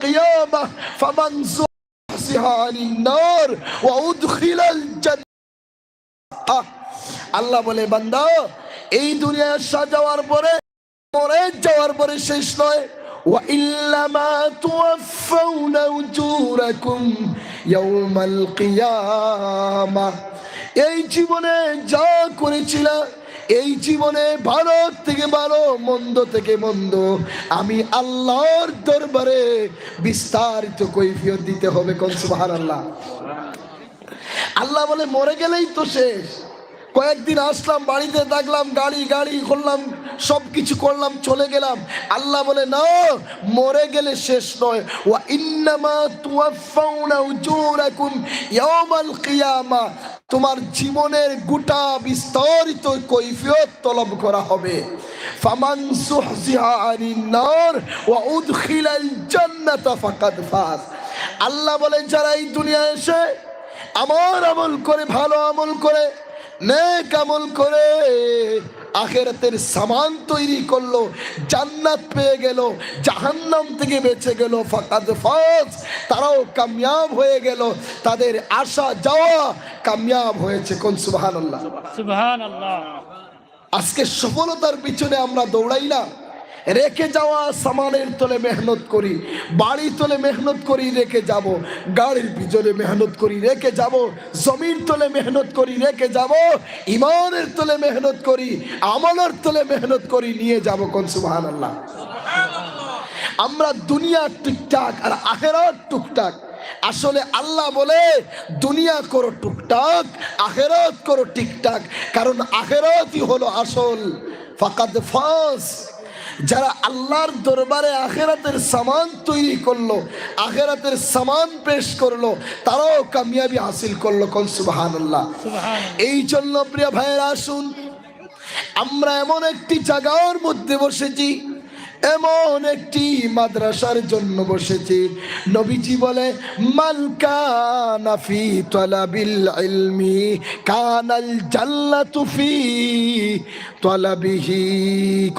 القيامة فمن زحزح عن النار وأدخل الجنة আল্লাহ বলে বান্দা এই দুনিয়া সাজাওয়ার পরে মরে যাওয়ার পরে শেষ নয় وإنما توفون أجوركم يوم القيامة এই জীবনে যা করেছিল এই জীবনে ভালো থেকে ভালো, মন্দ থেকে মন্দ, আমি আল্লাহর দরবারে বিস্তারিত কৈফিয়ত দিতে হবে কোন সুবহানাল্লাহ? আল্লাহ বলে, মরে গেলেই তো শেষ। কয়েকদিন আসলাম, বাড়িতে দেখলাম গাড়ি গাড়ি করলাম সব কিছু করলাম, চলে গেলাম। আল্লাহ বলে, না, মরে গেলে শেষ নয়। ওয়া ইন্নামা তুয়াফাউনা উজুরাকুম ইয়াউমাল কিয়ামা। তোমার জীবনের গোটা বিস্তারিত কৈফিয়ত তলব করা হবে। আল্লাহ বলে যারা এই দুনিয়া এসে আমার আমল করে, ভালো আমল করে নেক আমল করে আখেরাতের সামান তৈরি করল জান্নাত পেয়ে গেল জাহান্নাম থেকে বেঁচে গেল। ফাকাদ ফাজ তারাও কামিয়াব হয়ে গেল। তাদের আশা যাওয়া কামিয়াব হয়েছে। কোন সুবহানাল্লাহ? সুবহান আল্লাহ আজকে সফলতার পিছনে আমরা দৌড়াই না। রেখে যাওয়া সামানের তলে মেহনত করি বাড়ি তলে মেহনত করি, রেখে যাব। গাড়ির পিছনে মেহনত করি, রেখে যাব। জমির তলে মেহনত করি, রেখে যাব। ইমানের তলে মেহনত করি, আমলের তলে মেহনত করি, নিয়ে যাব কোন সুবহান আল্লাহ আমরা দুনিয়া টুকটাক আর আখেরাত টুকটাক। আসলে আল্লাহ বলে, দুনিয়া করো টুকটাক, আখেরাত করো টিকটাক। কারণ আখেরাতই হলো আসল। ফাকাদ ফাস। যারা আল্লাহর দরবারে আখেরাতের সামান তৈরি করল আখেরাতের সামান পেশ করল তারাও কামিয়াবি হাসিল করল কোন সুবহান এই জন্য প্রিয় ভাইয়েরা আসুন আমরা এমন একটি জায়গার মধ্যে বসেছি এমন একটি মাদ্রাসার জন্য বসেছি। নবীজি বলে কানা ফি তলাবিল ইলমি কানাল জান্নাতু ফি তলাবিহি